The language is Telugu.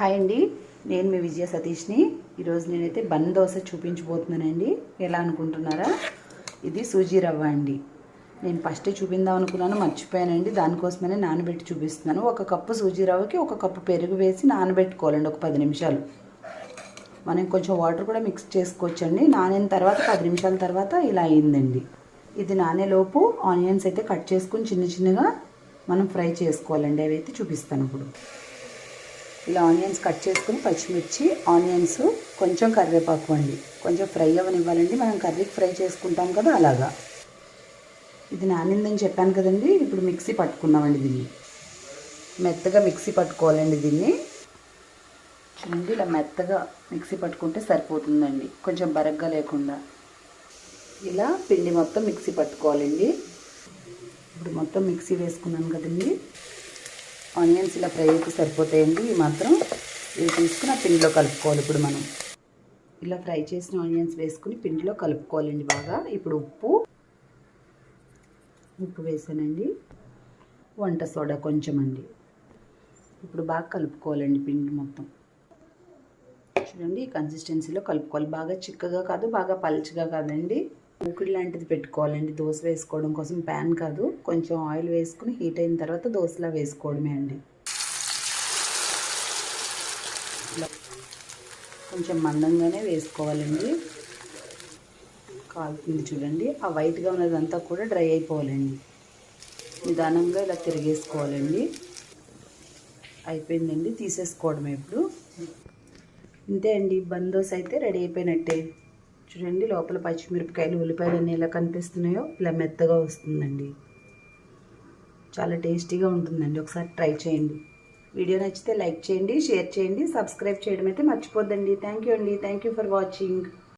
హాయ్ అండి. నేను మీ విజయ సతీష్ని. ఈరోజు నేనైతే బన్ దోశ చూపించబోతున్నానండి. ఎలా అనుకుంటున్నారా? ఇది సూజీ రవ్వ అండి. నేను ఫస్ట్ చూపిందాం అనుకున్నాను మర్చిపోయానండి. దానికోసమనే నానబెట్టి చూపిస్తున్నాను. ఒక కప్పు సూజీ రవ్వకి ఒక కప్పు పెరుగు వేసి నానబెట్టుకోవాలండి ఒక పది నిమిషాలు. మనం కొంచెం వాటర్ కూడా మిక్స్ చేసుకోవచ్చండి. నానిన తర్వాత పది నిమిషాల తర్వాత ఇలా అయిందండి. ఇది నానేలోపు ఆనియన్స్ అయితే కట్ చేసుకుని చిన్న చిన్నగా మనం ఫ్రై చేసుకోవాలండి. అవి అయితే చూపిస్తాను ఇప్పుడు. ఇలా ఆనియన్స్ కట్ చేసుకుని పచ్చిమిర్చి ఆనియన్స్ కొంచెం కరివేపాకు అండి. కొంచెం ఫ్రై అవ్వనివ్వాలండి మనం కర్రీకి ఫ్రై చేసుకుంటాం కదా అలాగా. ఇది నానిందని చెప్పాను కదండి. ఇప్పుడు మిక్సీ పట్టుకున్నామండి దీన్ని. మెత్తగా మిక్సీ పట్టుకోవాలండి దీన్ని. చూడండి ఇలా మెత్తగా మిక్సీ పట్టుకుంటే సరిపోతుందండి. కొంచెం బరగ్గా లేకుండా. ఇలా పిండి మొత్తం మిక్సీ పట్టుకోవాలండి. ఇప్పుడు మొత్తం మిక్సీ వేసుకున్నాను కదండి. ఆనియన్స్ ఇలా ఫ్రై అయితే సరిపోతాయండి. ఇవి మాత్రం ఇవి తీసుకుని ఆ పిండిలో కలుపుకోవాలి ఇప్పుడు మనం. ఇలా ఫ్రై చేసిన ఆనియన్స్ వేసుకుని పిండిలో కలుపుకోవాలండి బాగా. ఇప్పుడు ఉప్పు ఉప్పు వేసానండి. వంట సోడా కొంచెం అండి. ఇప్పుడు బాగా కలుపుకోవాలండి పిండి మొత్తం. చూడండి ఈ కన్సిస్టెన్సీలో కలుపుకోవాలి. బాగా చిక్కగా కాదు బాగా పల్చగా కాదండి. మూకుడు లాంటిది పెట్టుకోవాలండి. దోశ వేసుకోవడం కోసం ప్యాన్ కాదు కొంచెం ఆయిల్ వేసుకుని హీట్ అయిన తర్వాత దోశలా వేసుకోవడమే అండి. ఇలా కొంచెం మందంగానే వేసుకోవాలండి. కాలుతుంది చూడండి. ఆ వైట్గా ఉన్నదంతా కూడా డ్రై అయిపోవాలండి. నిదానంగా ఇలా తిరిగేసుకోవాలండి. అయిపోయిందండి తీసేసుకోవడమే ఇప్పుడు. ఇంతే అండి బందోస్ అయితే రెడీ అయిపోయినట్టే. చూడండి లోపల పచ్చిమిరపకాయలు ఉల్లిపాయలు అన్నీ ఎలా కనిపిస్తున్నాయో ఇలా మెత్తగా వస్తుందండి. చాలా టేస్టీగా ఉంటుందండి. ఒకసారి ట్రై చేయండి. వీడియో నచ్చితే లైక్ చేయండి షేర్ చేయండి సబ్స్క్రైబ్ చేయడం అయితే మర్చిపోద్దండి. థ్యాంక్ యూ అండి. Thank you for watching.